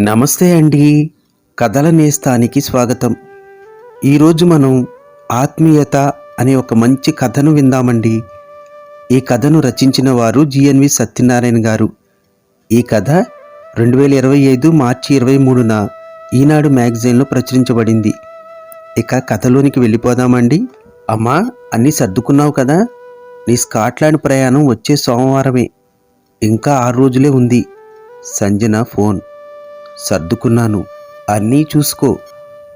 నమస్తే అండి. కథల నేస్తానికి స్వాగతం. ఈరోజు మనం ఆత్మీయత అనే ఒక మంచి కథను విందామండి. ఈ కథను రచించిన వారు జిఎన్వి సత్యనారాయణ గారు. ఈ కథ రెండు వేల ఇరవై ఐదు మార్చి ఇరవై మూడున ఈనాడు మ్యాగజైన్లో ప్రచురించబడింది. ఇక కథలోనికి వెళ్ళిపోదామండి. అమ్మా అన్నీ సర్దుకున్నావు కదా? నీ స్కాట్లాండ్ ప్రయాణం వచ్చే సోమవారమే. ఇంకా ఆరు రోజులే ఉంది. సంజన ఫోన్. సర్దుకున్నాను. అన్నీ చూసుకో.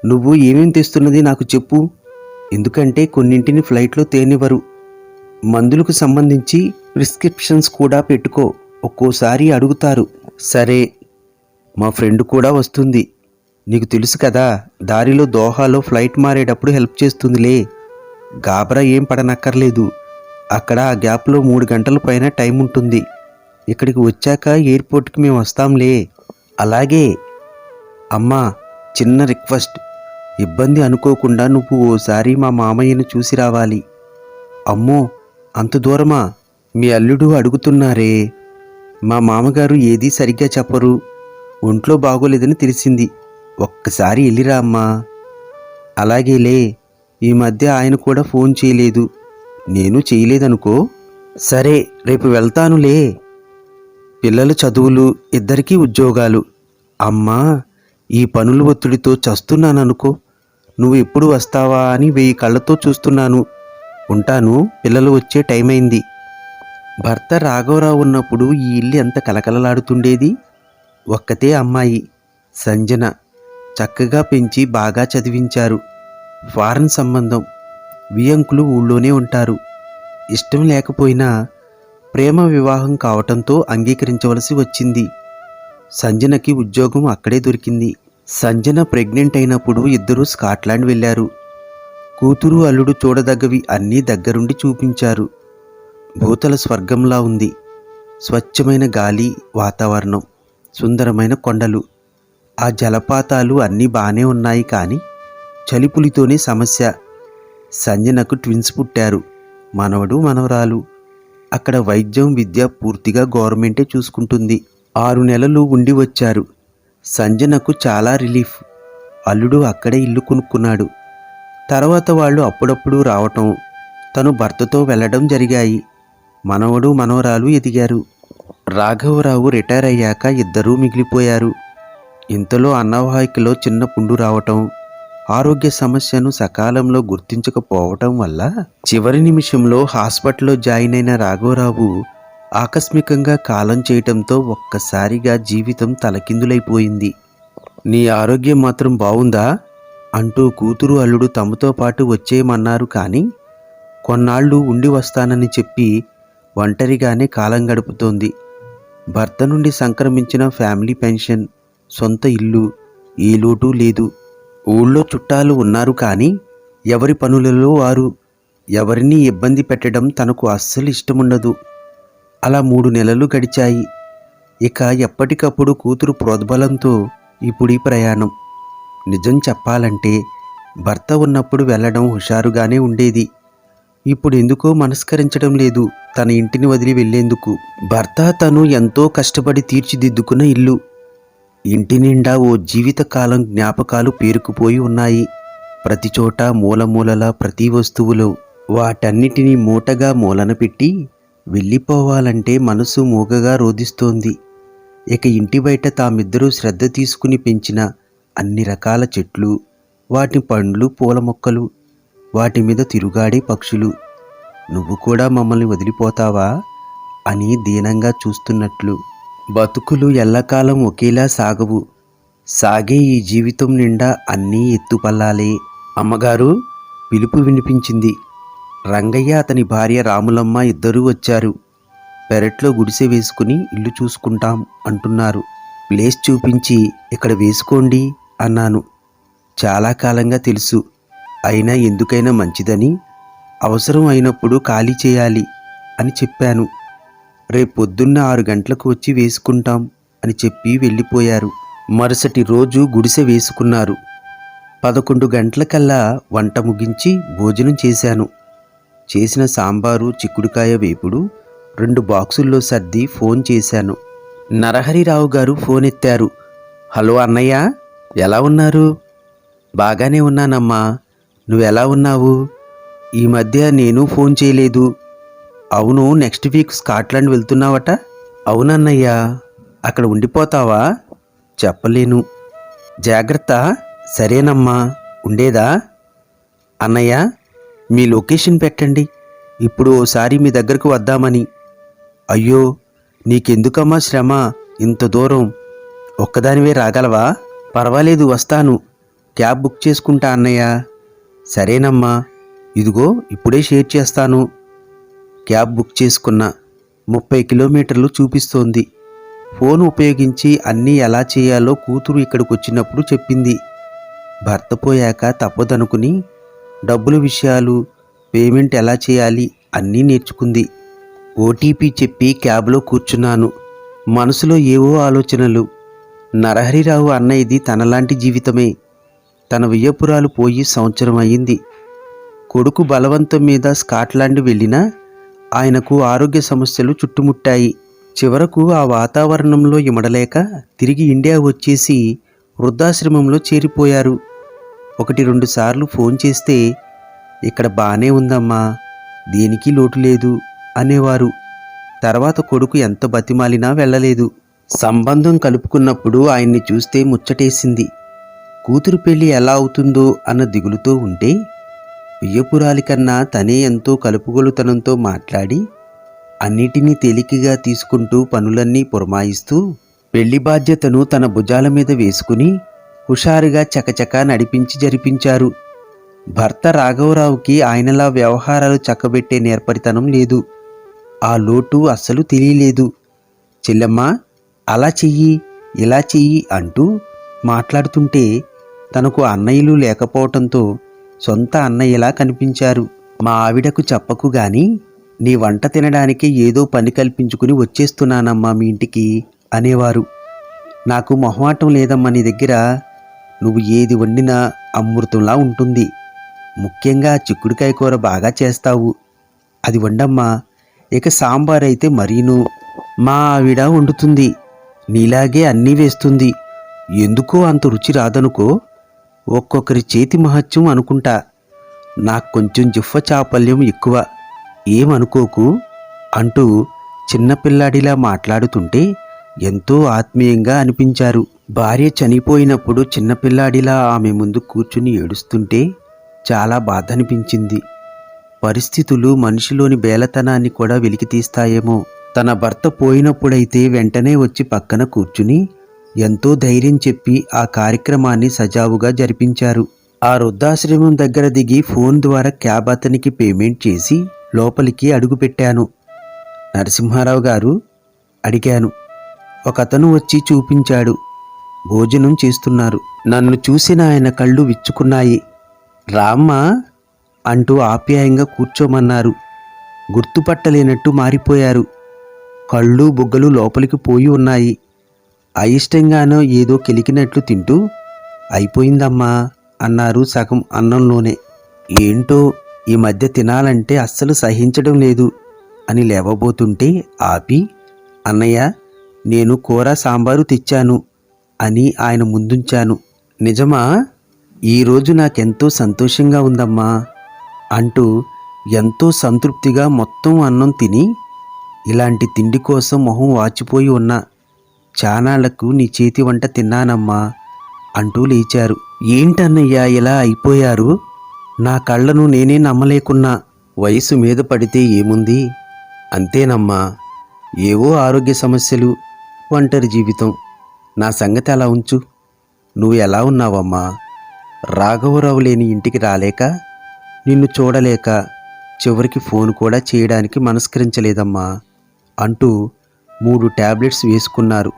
నువ్వు ఏమేం తెస్తున్నది నాకు చెప్పు. ఎందుకంటే కొన్నింటిని ఫ్లైట్లో తేనివ్వరు. మందులకు సంబంధించి ప్రిస్క్రిప్షన్స్ కూడా పెట్టుకో. ఒక్కోసారి అడుగుతారు. సరే. మా ఫ్రెండ్ కూడా వస్తుంది. నీకు తెలుసు కదా దారిలో దోహాలో ఫ్లైట్ మారేటప్పుడు హెల్ప్ చేస్తుందిలే. గాబరా ఏం పడనక్కర్లేదు. అక్కడ ఆ గ్యాప్లో మూడు గంటల పైన టైం ఉంటుంది. ఇక్కడికి వచ్చాక ఎయిర్పోర్ట్కి మేము వస్తాంలే. అలాగే అమ్మా చిన్న రిక్వెస్ట్. ఇబ్బంది అనుకోకుండా నువ్వు ఓసారి మా మామయ్యను చూసి రావాలి. అమ్మో అంత దూరమా? మీ అల్లుడు అడుగుతున్నారే. మా మామగారు ఏదీ సరిగ్గా చెప్పరు. ఒంట్లో బాగోలేదని తెలిసింది. ఒక్కసారి వెళ్ళిరా అమ్మా. అలాగేలే ఈ మధ్య ఆయన కూడా ఫోన్ చేయలేదు. నేను చేయలేదనుకో? సరే రేపు వెళ్తానులే పిల్లల చదువులు ఇద్దరికీ ఉద్యోగాలు. అమ్మా ఈ పనుల ఒత్తిడితో చస్తున్నాననుకో. నువ్వు ఎప్పుడు వస్తావా అని వెయ్యి కళ్ళతో చూస్తున్నాను. ఉంటాను పిల్లలు వచ్చే టైం అయింది భర్త రాఘవరావు ఉన్నప్పుడు ఈ ఇల్లు ఎంత కలకలలాడుతుండేది? ఒక్కతే అమ్మాయి సంజన. చక్కగా పెంచి బాగా చదివించారు. ఫారెన్ సంబంధం. వియంకులు ఊళ్ళోనే ఉంటారు. ఇష్టం లేకపోయినా ప్రేమ వివాహం కావటంతో అంగీకరించవలసి వచ్చింది. సంజనకి ఉద్యోగం అక్కడే దొరికింది. సంజన ప్రెగ్నెంట్ అయినప్పుడు ఇద్దరూ స్కాట్లాండ్ వెళ్ళారు. కూతురు అల్లుడు చూడదగ్గవి అన్నీ దగ్గరుండి చూపించారు. భూతల స్వర్గంలా ఉంది. స్వచ్ఛమైన గాలి వాతావరణం సుందరమైన కొండలు. ఆ జలపాతాలు అన్నీ బాగానే ఉన్నాయి కానీ చలిపులితోనే సమస్య. సంజనకు ట్విన్స్ పుట్టారు. మనవడు మనవరాలు. అక్కడ వైద్యం విద్య పూర్తిగా గవర్నమెంటే చూసుకుంటుంది. ఆరు నెలలు ఉండి వచ్చారు. సంజనకు చాలా రిలీఫ్. అల్లుడు అక్కడే ఇల్లు కొనుక్కున్నాడు. తర్వాత వాళ్ళు అప్పుడప్పుడు రావటం తను భర్తతో వెళ్ళడం జరిగాయి. మనవడు మనవరాలు ఎదిగారు. రాఘవరావు రిటైర్ అయ్యాక ఇద్దరూ మిగిలిపోయారు. ఇంతలో అన్నవాహికలో చిన్న పుండు రావటం ఆరోగ్య సమస్యను సకాలంలో గుర్తించకపోవటం వల్ల చివరి నిమిషంలో హాస్పిటల్లో జాయిన్ అయిన రాఘవరావు ఆకస్మికంగా కాలం చేయటంతో ఒక్కసారిగా జీవితం తలకిందులైపోయింది. నీ ఆరోగ్యం మాత్రం బావుందా? అంటూ కూతురు అల్లుడు తమతో పాటు వచ్చేయమన్నారు కానీ కొన్నాళ్ళు ఉండి వస్తానని చెప్పి ఒంటరిగానే కాలం గడుపుతోంది. భర్త నుండి సంక్రమించిన ఫ్యామిలీ పెన్షన్ సొంత ఇల్లు ఏ లోటు లేదు. ఊళ్ళో చుట్టాలు ఉన్నారు కానీ ఎవరి పనులలో వారు. ఎవరిని ఇబ్బంది పెట్టడం తనకు అస్సలు ఇష్టముండదు. అలా మూడు నెలలు గడిచాయి. ఇక ఎప్పటికప్పుడు కూతురు ప్రోద్బలంతో ఇప్పుడు ప్రయాణం. నిజం చెప్పాలంటే భర్త ఉన్నప్పుడు వెళ్ళడం హుషారుగానే ఉండేది. ఇప్పుడు ఎందుకో మనస్కరించడం లేదు తన ఇంటిని వదిలి వెళ్ళేందుకు భర్త తను ఎంతో కష్టపడి తీర్చిదిద్దుకున్న ఇల్లు. ఇంటి నిండా ఓ జీవితకాలం జ్ఞాపకాలు పేరుకుపోయి ఉన్నాయి. ప్రతి చోట మూలమూలలా ప్రతి వస్తువులో వాటన్నిటినీ మూటగా మూలన పెట్టి వెళ్ళిపోవాలంటే మనసు మూగగా రోధిస్తోంది. ఇక ఇంటి బయట తామిద్దరూ శ్రద్ధ తీసుకుని పెంచిన అన్ని రకాల చెట్లు వాటి పండ్లు పూల మొక్కలు వాటి మీద తిరుగాడే పక్షులు. నువ్వు కూడా మమ్మల్ని వదిలిపోతావా? అని దీనంగా చూస్తున్నట్లు. బతుకులు ఎల్లకాలం ఒకేలా సాగవు. సాగే ఈ జీవితం నిండా అన్నీ ఎత్తుపల్లాలే. అమ్మగారు పిలుపు వినిపించింది. రంగయ్య అతని భార్య రాములమ్మ ఇద్దరూ వచ్చారు. పెరట్లో గుడిసె వేసుకుని ఇల్లు చూసుకుంటాం అంటున్నారు. ప్లేస్ చూపించి ఇక్కడ వేసుకోండి అన్నాను. చాలా కాలంగా తెలుసు. అయినా ఎందుకైనా మంచిదని అవసరం అయినప్పుడు ఖాళీ చేయాలి అని చెప్పాను. రేపు పొద్దున్న ఆరు గంటలకు వచ్చి వేసుకుంటాం అని చెప్పి వెళ్ళిపోయారు. మరుసటి రోజు గుడిసె వేసుకున్నారు. పదకొండు గంటలకల్లా వంట ముగించి భోజనం చేశాను. చేసిన సాంబారు చిక్కుడుకాయ వేపుడు రెండు బాక్సుల్లో సర్ది ఫోన్ చేశాను. నరహరిరావు గారు ఫోన్ ఎత్తారు. హలో అన్నయ్య ఎలా ఉన్నారు? బాగానే ఉన్నానమ్మా. నువ్వెలా ఉన్నావు? ఈ మధ్య నేను ఫోన్ చేయలేదు. అవును నెక్స్ట్ వీక్ స్కాట్లాండ్ వెళ్తున్నావట? అవునన్నయ్య. అక్కడ ఉండిపోతావా? చెప్పలేను. జాగ్రత్త సరేనమ్మా. ఉండేదా? అన్నయ్య మీ లొకేషన్ పెట్టండి. ఇప్పుడు ఓసారి మీ దగ్గరకు వద్దామని. అయ్యో నీకెందుకమ్మా శ్రమ? ఇంత దూరం. ఒక్కదానివే రాగలవా? పర్వాలేదు వస్తాను. క్యాబ్ బుక్ చేసుకుంటా అన్నయ్య. సరేనమ్మా. ఇదిగో ఇప్పుడే షేర్ చేస్తాను. క్యాబ్ బుక్ చేసుకున్న ముప్పై కిలోమీటర్లు చూపిస్తోంది. ఫోన్ ఉపయోగించి అన్నీ ఎలా చేయాలో కూతురు ఇక్కడికి వచ్చినప్పుడు చెప్పింది. భర్త పోయాక తప్పదనుకుని డబ్బుల విషయాలు పేమెంట్ ఎలా చేయాలి అన్నీ నేర్చుకుంది. ఓటీపీ చెప్పి క్యాబ్లో కూర్చున్నాను. మనసులో ఏవో ఆలోచనలు. నరహరిరావు అన్నయ్యది తనలాంటి జీవితమే. తన వియ్యపురాలు పోయి సంవత్సరం అయింది కొడుకు బలవంతం మీద స్కాట్లాండ్ వెళ్ళినా ఆయనకు ఆరోగ్య సమస్యలు చుట్టుముట్టాయి. చివరకు ఆ వాతావరణంలో ఇమడలేక తిరిగి ఇండియా వచ్చేసి వృద్ధాశ్రమంలో చేరిపోయారు. ఒకటి రెండు సార్లు ఫోన్ చేస్తే ఇక్కడ బానే ఉందమ్మా దేనికి లోటు లేదు అనేవారు. తర్వాత కొడుకు ఎంత బతిమాలినా వెళ్ళలేదు. సంబంధం కలుపుకున్నప్పుడు ఆయన్ని చూస్తే ముచ్చటేసింది. కూతురు పెళ్ళి ఎలా అవుతుందో అన్న దిగులుతో ఉంటే వియ్యపురాలి కన్నా తనే ఎంతో కలుపుగొలుతనంతో మాట్లాడి అన్నిటినీ తేలికగా తీసుకుంటూ పనులన్నీ పురమాయిస్తూ పెళ్ళి బాధ్యతను తన భుజాల మీద వేసుకుని హుషారుగా చకచకా నడిపించి జరిపించారు. భర్త రాఘవరావుకి ఆయనలా వ్యవహారాలు చక్కబెట్టే నేర్పరితనం లేదు. ఆ లోటు అస్సలు తెలియలేదు. చెల్లెమ్మ అలా చెయ్యి ఇలా చెయ్యి అంటూ మాట్లాడుతుంటే తనకు అన్నయ్యలు లేకపోవటంతో సొంత అన్నయ్యలా కనిపించారు. మా ఆవిడకు చెప్పకు గాని నీ వంట తినడానికి ఏదో పని కల్పించుకుని వచ్చేస్తున్నానమ్మా మీ ఇంటికి అనేవారు. నాకు మొహమాటం లేదమ్మా నీ దగ్గర నువ్వు ఏది వండినా అమృతంలా ఉంటుంది. ముఖ్యంగా చిక్కుడుకాయ కూర బాగా చేస్తావు. అది వండమ్మా. ఇక సాంబార్ అయితే మరీను. మా ఆవిడ వండుతుంది. నీలాగే అన్నీ వేస్తుంది. ఎందుకో అంత రుచి రాదనుకో? ఒక్కొక్కరి చేతి మహత్యం అనుకుంటా. నాకు కొంచెం జిఫ్ఫ చాపల్యం ఎక్కువ. ఏమనుకోకు? అంటూ చిన్నపిల్లాడిలా మాట్లాడుతుంటే ఎంతో ఆత్మీయంగా అనిపించారు. భార్య చనిపోయినప్పుడు చిన్నపిల్లాడిలా ఆమె ముందు కూర్చుని ఏడుస్తుంటే చాలా బాధ అనిపించింది పరిస్థితులు మనిషిలోని బేలతనాన్ని కూడా వెలికితీస్తాయేమో తన భర్త పోయినప్పుడైతే వెంటనే వచ్చి పక్కన కూర్చుని ఎంతో ధైర్యం చెప్పి ఆ కార్యక్రమాన్ని సజావుగా జరిపించారు. ఆ వృద్ధాశ్రమం దగ్గర దిగి ఫోన్ ద్వారా క్యాబ్ అతనికి పేమెంట్ చేసి లోపలికి అడుగుపెట్టాను నరసింహారావు గారు అడిగాను. ఒకతను వచ్చి చూపించాడు. భోజనం చేస్తున్నారు. నన్ను చూసిన ఆయన కళ్ళు విచ్చుకున్నాయి. రామ్మా అంటూ ఆప్యాయంగా కూర్చోమన్నారు. గుర్తుపట్టలేనట్టు మారిపోయారు. కళ్ళు బుగ్గలు లోపలికి పోయి ఉన్నాయి. అయిష్టంగానో ఏదో కెలికినట్లు తింటూ అయిపోయిందమ్మా అన్నారు సగం అన్నంలోనే. ఏంటో ఈ మధ్య తినాలంటే అస్సలు సహించడం లేదు అని లేవబోతుంటే ఆపి అన్నయ్య నేను కూర సాంబారు తెచ్చాను. అని ఆయన ముందుంచాను. నిజమా? ఈరోజు నాకెంతో సంతోషంగా ఉందమ్మా అంటూ ఎంతో సంతృప్తిగా మొత్తం అన్నం తిని ఇలాంటి తిండి కోసం మొహం వాచిపోయి ఉన్నా చానాళ్ళకు నీ చేతి వంట తిన్నానమ్మా అంటూ లేచారు. ఏంటన్నయ్యా ఇలా అయిపోయారు? నా కళ్ళను నేనే నమ్మలేకున్నా వయసు మీద పడితే ఏముంది? అంతేనమ్మా ఏవో ఆరోగ్య సమస్యలు ఒంటరి జీవితం. నా సంగతి అలా ఉంచు. నువ్వు ఎలా ఉన్నావమ్మా? రాఘవరావు లేని ఇంటికి రాలేక నిన్ను చూడలేక చివరికి ఫోన్ కూడా చేయడానికి మనస్కరించలేదమ్మా అంటూ మూడు టాబ్లెట్స్ వేసుకున్నారు.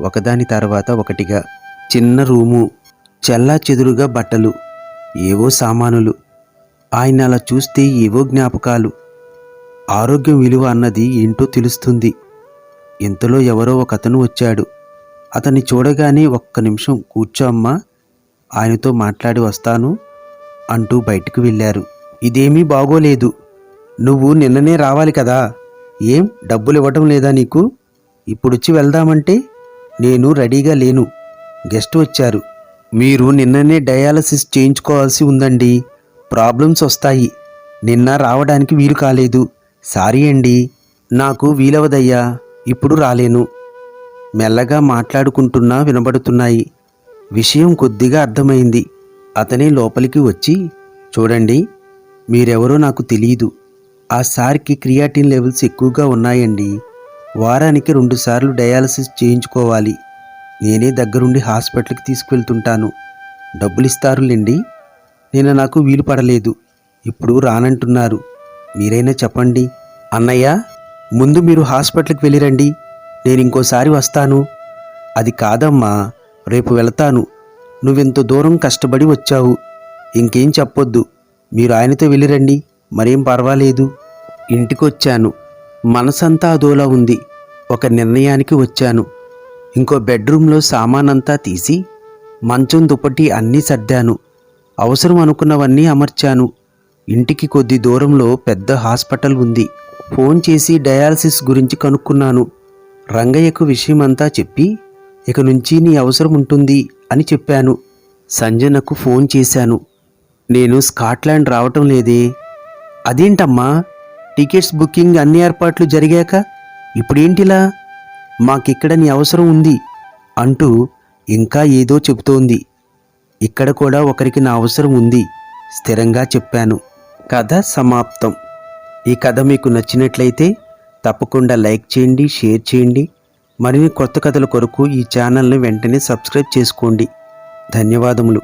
ఒకదాని తర్వాత ఒకటిగా. చిన్న రూము చెల్లా చెదురుగా బట్టలు ఏవో సామానులు. ఆయన అలా చూస్తే ఏవో జ్ఞాపకాలు. ఆరోగ్యం విలువ అన్నది ఏంటో తెలుస్తుంది. ఇంతలో ఎవరో ఒక అతను వచ్చాడు. అతన్ని చూడగానే ఒక్క నిమిషం కూర్చో అమ్మా ఆయనతో మాట్లాడి వస్తాను అంటూ బయటికి వెళ్ళారు. ఇదేమీ బాగోలేదు. నువ్వు నిన్ననే రావాలి కదా. ఏం డబ్బులు ఇవ్వటం లేదా నీకు? ఇప్పుడొచ్చి వెళ్దామంటే నేను రెడీగా లేను. గెస్ట్ వచ్చారు. మీరు నిన్ననే డయాలసిస్ చేయించుకోవాల్సి ఉందండి. ప్రాబ్లమ్స్ వస్తాయి. నిన్న రావడానికి వీలు కాలేదు. సారీ అండి. నాకు వీలవదయ్యా. ఇప్పుడు రాలేను. మెల్లగా మాట్లాడుకుంటున్నా వినబడుతున్నాయి. విషయం కొద్దిగా అర్థమైంది. అతనే లోపలికి వచ్చి చూడండి మీరెవరో నాకు తెలియదు ఆ సార్కి క్రియాటిన్ లెవెల్స్ ఎక్కువగా ఉన్నాయండి. వారానికి రెండుసార్లు డయాలసిస్ చేయించుకోవాలి. నేనే దగ్గరుండి హాస్పిటల్కి తీసుకువెళ్తుంటాను డబ్బులు ఇస్తారులేండి నేను నాకు వీలు పడలేదు. ఇప్పుడు రానంటున్నారు. మీరైనా చెప్పండి. అన్నయ్య ముందు మీరు హాస్పిటల్కి వెళ్ళిరండి. నేను ఇంకోసారి వస్తాను. అది కాదమ్మా రేపు వెళతాను. నువ్వెంత దూరం కష్టపడి వచ్చావు? ఇంకేం చెప్పొద్దు. మీరు ఆయనతో వెళ్ళిరండి. మరేం పర్వాలేదు. ఇంటికొచ్చాను. మనసంతా అదోలా ఉంది. ఒక నిర్ణయానికి వచ్చాను. ఇంకో బెడ్రూమ్లో సామానంతా తీసి మంచం దుప్పటి అన్నీ సర్దాను. అవసరం అనుకున్నవన్నీ అమర్చాను. ఇంటికి కొద్ది దూరంలో పెద్ద హాస్పిటల్ ఉంది. ఫోన్ చేసి డయాలసిస్ గురించి కనుక్కున్నాను. రంగయ్యకు విషయమంతా చెప్పి ఇక నుంచి నీ అవసరం ఉంటుంది అని చెప్పాను. సంజనకు ఫోన్ చేశాను. నేను స్కాట్లాండ్ రావటం లేదే. అదేంటమ్మా? టికెట్స్ బుకింగ్ అన్ని ఏర్పాట్లు జరిగాక? ఇప్పుడేంటిలా? మాకిక్కడ నీ అవసరం ఉంది అంటూ ఇంకా ఏదో చెబుతోంది. ఇక్కడ కూడా ఒకరికి నా అవసరం ఉంది స్థిరంగా చెప్పాను. కథ సమాప్తం. ఈ కథ మీకు నచ్చినట్లయితే తప్పకుండా లైక్ చేయండి షేర్ చేయండి. మరిన్ని కొత్త కథల కొరకు ఈ ఛానల్ని వెంటనే సబ్స్క్రైబ్ చేసుకోండి. ధన్యవాదములు.